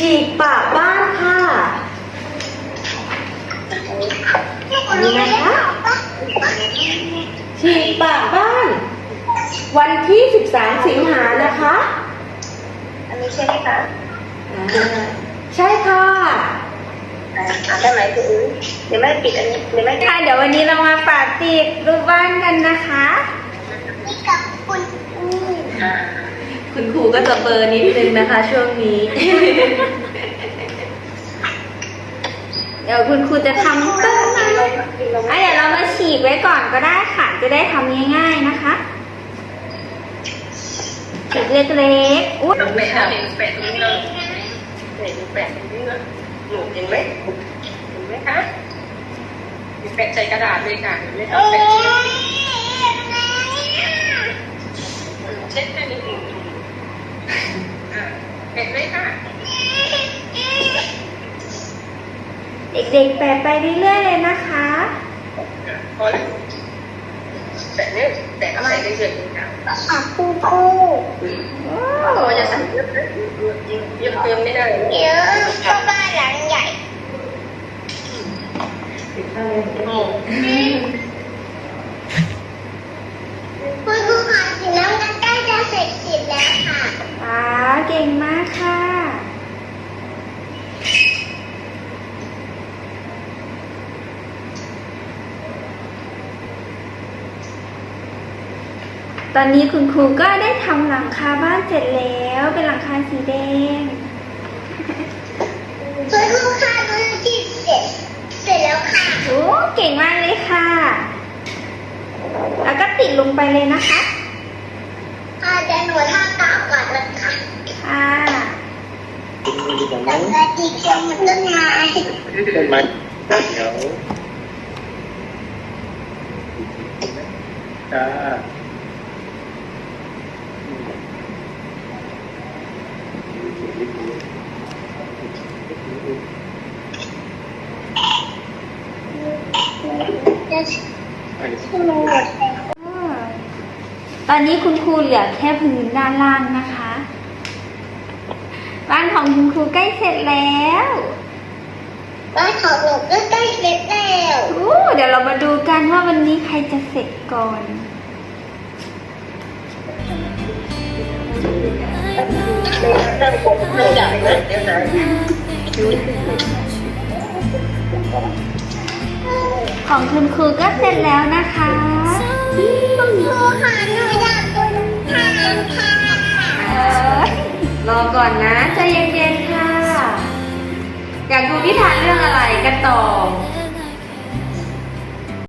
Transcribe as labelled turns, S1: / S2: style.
S1: ฉีกปากบ้านค่ะ นี่นะคะ ฉีกปากบ้าน วันที่ 13 สิงหานะคะ
S2: อันนี้ใช่ไหมคะ
S1: อ่าใช่ค่ะ
S2: อ่าอ่านได้ไหมคุณอุ้ยเดี๋ยวแม่ปิดอันนี้เดี๋ยวแม่
S3: ค่ะเดี๋ยววันนี้เรามาปาติดรูปบ้านกันนะคะ
S2: นี่กับคุณอุ้ยอ่า
S1: คุณครูก็จะเบลอร์นิดนึงนะคะ ช่วงนี้
S3: เดี๋ยวคุณครูจะทำต้นไม้อะเดี๋ยวเรามาฉีกไว้ก่อนก็ได้ค่ะ จะได้ทำง่ายๆนะคะฉีกเล็กๆอุ๊ย
S2: น้องแปะเห็นแปะตรงนี้เลยเห็นแปะตรงนี้เลยหนูเห็นไหมเห็นไหมคะแปะใส่กระดาษเลยค่ะเห็นไหมคะแปะเช็ดแค่นี้เองอ่า แปะเลยค่ะ
S3: เด็กๆแปะไปเรื่อยๆเลยนะคะ
S2: พอแล้วแปะเนี่ยแปะอะไรเฉยๆค่ะ
S3: อะคู่คู่โอ้
S2: เราจะใส่เยอะนะเยอะเกินไม่ได้
S3: เยอะเพราะบ้านหลังใหญ่
S4: คุณครูค่ะถึงแล้วงั้นใกล้จะเสร็จสิบแล้วค่ะ
S3: ว้าว เก่งมากค่ะ ตอนนี้คุณครูก็ได้ทำหลังคาบ้านเสร็จแล้ว เป็นหลังคาสีแดง
S4: คุณครูค่ะดูที่เสร็จเสร็จแล้วค่ะ
S3: โอ้ เก่งมากเลยค่ะ แล้วก็ติดลงไปเลยนะคะ
S4: ค่ะ แต่ละดีเกินต้นไม้
S5: ต้นไม้เดี๋ยวจ้า
S4: จะ
S5: ไป
S4: สนุก
S3: ตอนนี้คุณครูเหลือแค่พื้นด้านล่างนะคะ บ้านของคุณครูใกล้เสร็จแล้ว
S4: บ้านของหนูก็ใกล้เสร็จแล้ว
S3: อู้เดี๋ยวเรามาดูกันว่าวันนี้ใครจะเสร็จก่อน
S2: เริ่มผมเริ่มใหญ่นะเดี๋ยวนะ
S3: ของคุณครูก็เสร็จแล้วนะคะ
S4: คุณครูค่ะหนูอยาก
S1: ก่อนนะใจเย็นๆค่ะ อยากดูนิทานเรื่องอะไรกันต่อ